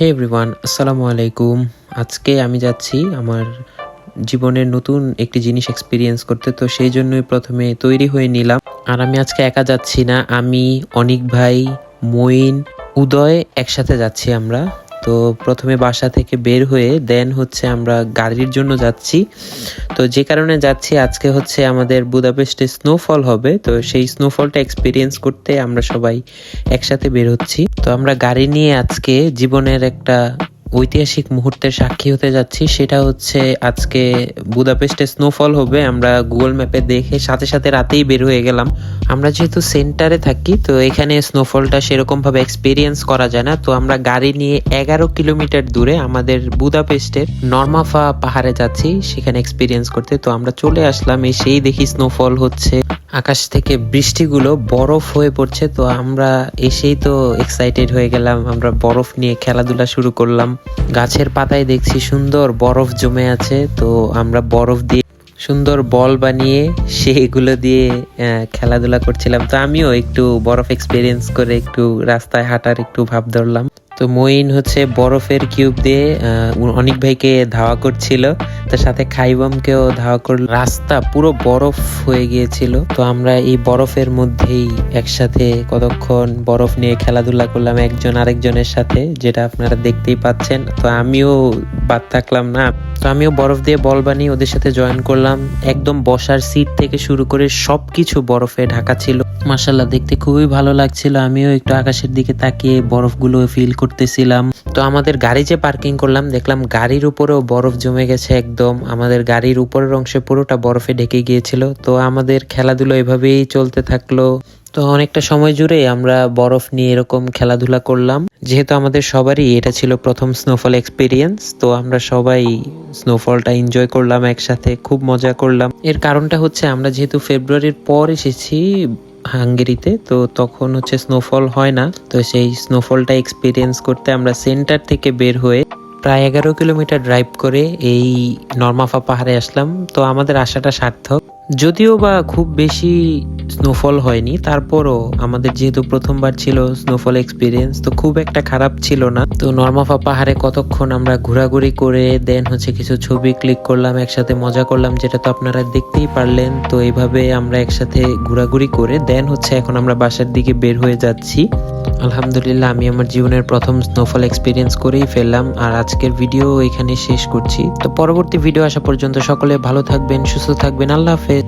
হে everyone আসসালামু আলাইকুম। আজকে আমি যাচ্ছি আমার জীবনের নতুন একটি জিনিস এক্সপিরিয়েন্স করতে, তো সেই জন্যই প্রথমে তৈরি হয়ে নিলাম। আর আমি আজকে একা যাচ্ছি না, আমি, অনিক ভাই মইন উদয় একসাথে যাচ্ছি আমরা। তো প্রথমে বাসা থেকে বের হয়ে দেন হচ্ছে আমরা গাড়ির জন্য যাচ্ছি। তো যে কারণে যাচ্ছি, আজকে হচ্ছে আমাদের বুদাপেস্টে স্নোফল হবে। তো সেই স্নোফলটা এক্সপিরিয়েন্স করতে আমরা সবাই একসাথে বের হচ্ছি। তো আমরা গাড়ি নিয়ে আজকে জীবনের একটা ঐতিহাসিক মুহূর্তের সাক্ষী হতে যাচ্ছি। সেটা হচ্ছে আজকে বুদাপেস্টে স্নোফল হবে। আমরা গুগল ম্যাপে দেখে সাথে সাথে রাতেই বের হয়ে গেলাম। আমরা যেহেতু সেন্টারে থাকি, তো এখানে স্নোফলটা সেরকম ভাবে এক্সপিরিয়েন্স করা যায় না। তো আমরা গাড়ি নিয়ে এগারো কিলোমিটার দূরে আমাদের বুদাপেস্টের নর্মাফা পাহাড়ে যাচ্ছি, সেখানে এক্সপিরিয়েন্স করতে। তো আমরা চলে আসলাম, এসেই দেখি স্নোফল হচ্ছে। আকাশ থেকে বৃষ্টিগুলো বরফ হয়ে পড়ছে, তো আমরা এসেই তো এক্সাইটেড হয়ে গেলাম। আমরা বরফ নিয়ে খেলাধুলা শুরু করলাম। গাছের পাতায় দেখছি সুন্দর বরফ জমে আছে, তো আমরা বরফ দিয়ে সুন্দর বল বানিয়ে সেগুলো দিয়ে খেলাধুলা করছিলাম। তো আমিও একটু বরফ এক্সপিরিয়েন্স করে একটু রাস্তায় হাঁটার একটু ভাব ধরলাম। তো মঈন হচ্ছে বরফের কিউব দিয়ে অনিক ভাইকে ধাওয়া করছিল। তার সাথে খাইবামকেও ধাওয়া করল। রাস্তা পুরো বরফ হয়ে গিয়েছিল। তো আমরা এই বরফের মধ্যেই একসাথে কতক্ষণ বরফ নিয়ে খেলাধুলা করলাম একজন আরেকজনের সাথে, যেটা আপনারা দেখতেই পাচ্ছেন। তো আমিও বাদ থাকলাম না। তো আমিও বরফ দিয়ে বল বানিয়ে ওদের সাথে জয়েন করলাম। একদম বসার সিট থেকে শুরু করে সবকিছু বরফে ঢাকা ছিল। মাসাল্লাহ দেখতে খুবই ভালো লাগছিল। আমিও একটু আকাশের দিকে তাকিয়ে বরফগুলো ফিল করতেছিলাম। তো আমাদের গাড়ি যে পার্কিং করলাম, দেখলাম গাড়ির উপরেও বরফ জমে গেছে একদম। আমাদের গাড়ির উপরের অংশে পুরোটা বরফে ঢেকে গিয়েছিল। তো আমাদের খেলাধুলো এভাবেই চলতে থাকল। তো অনেকটা সময় জুড়ে আমরা বরফ নিয়ে এরকম খেলাধুলা করলাম। যেহেতু আমাদের সবারই এটা ছিল প্রথম স্নোফল এক্সপিরিয়েন্স তো আমরা সবাই স্নোফলটা এনজয় করলাম একসাথে, খুব মজা করলাম। এর কারণটা হচ্ছে আমরা যেহেতু ফেব্রুয়ারির পর এসেছি হাঙ্গেরিতে, তো তখন হচ্ছে স্নোফল হয় না। তো সেই স্নোফলটা এক্সপিরিয়েন্স করতে আমরা সেন্টার থেকে বের হয়ে প্রায় এগারো কিলোমিটার ড্রাইভ করে এই নর্মাফা পাহাড়ে আসলাম। তো আমাদের আশাটা সার্থক। যদিও বা খুব বেশি স্নোফল হয়নি, তারপরও আমাদের যেহেতু প্রথমবার ছিল স্নোফল এক্সপিরিয়েন্স তো খুব একটা খারাপ ছিল না। তো নর্মাফা পাহাড়ে কতক্ষণ আমরা ঘোরাঘুরি করে দেন হচ্ছে কিছু ছবি ক্লিক করলাম, একসাথে মজা করলাম, যেটা তো আপনারা দেখতেই পারলেন। তো এইভাবে আমরা একসাথে ঘোরাঘুরি করে দেন হচ্ছে এখন আমরা বাসার দিকে বের হয়ে যাচ্ছি। আলহামদুলিল্লাহ, আমি আমার জীবনের প্রথম স্নোফল এক্সপিরিয়েন্স করেই ফেললাম, আর আজকের ভিডিও এখানে শেষ করছি। তো পরবর্তী ভিডিও আসা পর্যন্ত সকলে ভালো থাকবেন, সুস্থ থাকবেন, আল্লাহ হাফেজ।